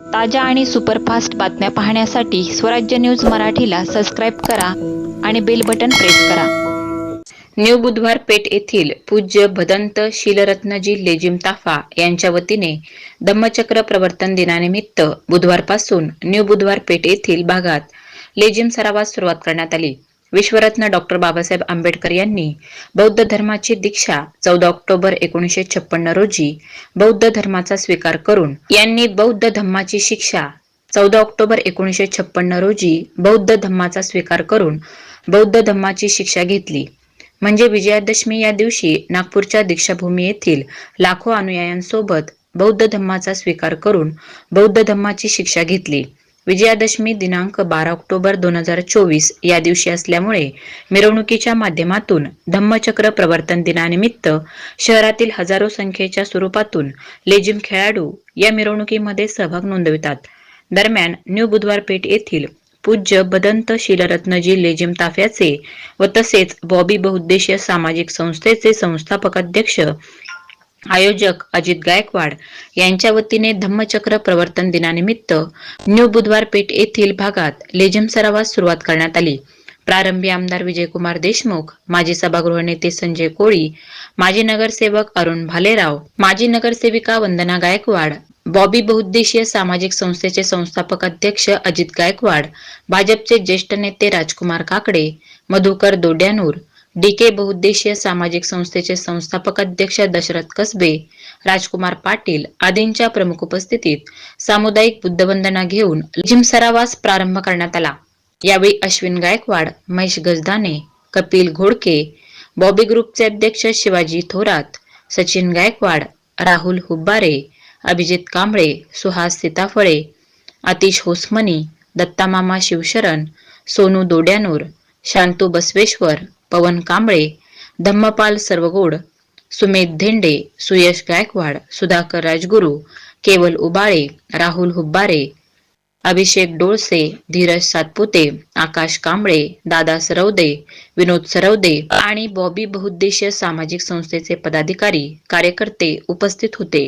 ताज्या आणि सुपरफास्ट बातम्या पाहण्यासाठी स्वराज्य न्यूज मराठीला सबस्क्राईब करा आणि बेल बटन प्रेस करा. न्यू बुधवार पेठ येथील पूज्य भदंत शीलरत्नजी लेजिम ताफा यांच्या वतीने धम्मचक्र प्रवर्तन दिनानिमित्त बुधवारपासून न्यू बुधवार पेठ येथील भागात लेजिम सरावास सुरुवात करण्यात आली. विश्वरत्न डॉक्टर बाबासाहेब आंबेडकर यांनी बौद्ध धर्माची दीक्षा चौदा ऑक्टोबर एकोणीसशे छप्पन्न रोजी बौद्ध धर्माचा स्वीकार करून यांनी बौद्ध धम्माची शिक्षा चौदा ऑक्टोबर एकोणीसशे छप्पन्न रोजी बौद्ध धम्माचा स्वीकार करून बौद्ध धम्माची शिक्षा घेतली. म्हणजे विजयादशमी या दिवशी नागपूरच्या दीक्षाभूमी येथील लाखो अनुयायांसोबत बौद्ध धम्माचा स्वीकार करून बौद्ध धम्माची शिक्षा घेतली. विजयादशमी दिनांक बारा ऑक्टोबर दोन हजार चोवीस या दिवशी असल्यामुळे मिरवणुकीच्या माध्यमातून धम्मचक्र प्रवर्तन दिनानिमित्त शहरातील हजारो संख्येच्या स्वरूपातून लेजिम खेळाडू या मिरवणुकीमध्ये सहभाग नोंदवितात. दरम्यान न्यू बुधवार पेठ येथील पूज्य बदंत शीलरत्नजी लेजिम ताफ्याचे व तसेच बॉबी बहुद्देशीय सामाजिक संस्थेचे संस्थापक अध्यक्ष आयोजक अजित गायकवाड यांच्या वतीने धम्मचक्र प्रवर्तन दिनानिमित्त न्यू बुधवार पेठ येथील भागात लेझिम सरावास सुरुवात करण्यात आली. प्रारंभी आमदार विजयकुमार देशमुख माजी सभागृह नेते संजय कोळी माजी नगरसेवक अरुण भालेराव माजी नगरसेविका वंदना गायकवाड बॉबी बहुद्देशीय सामाजिक संस्थेचे संस्थापक अध्यक्ष अजित गायकवाड भाजपचे ज्येष्ठ नेते राजकुमार काकडे मधुकर दोड्यानूर डीके बहुद्देशीय सामाजिक संस्थेचे संस्थापक अध्यक्ष दशरथ कसबे राजकुमार पाटील आदींच्या प्रमुख उपस्थितीत सामुदायिक बुद्धवंदना घेऊन जिम सरावास प्रारंभ करण्यात आला. यावेळी अश्विन गायकवाड महेश गजदाने कपिल घोडके बॉबी ग्रुपचे अध्यक्ष शिवाजी थोरात सचिन गायकवाड राहुल हुब्बारे अभिजित कांबळे सुहास सीताफळे आतिश होसमनी दत्तामामा शिवशरण सोनू दोड्यानूर शांतू बसवेश्वर पवन कांबळे धम्मपाल सर्वगोड सुमेध धेंडे सुयश गायकवाड सुधाकर राजगुरू केवल उबाळे राहुल हुब्बारे अभिषेक डोळसे धीरज सातपुते आकाश कांबळे दादा सरवदे विनोद सरवदे आणि बॉबी बहुद्देशीय सामाजिक संस्थेचे पदाधिकारी कार्यकर्ते उपस्थित होते.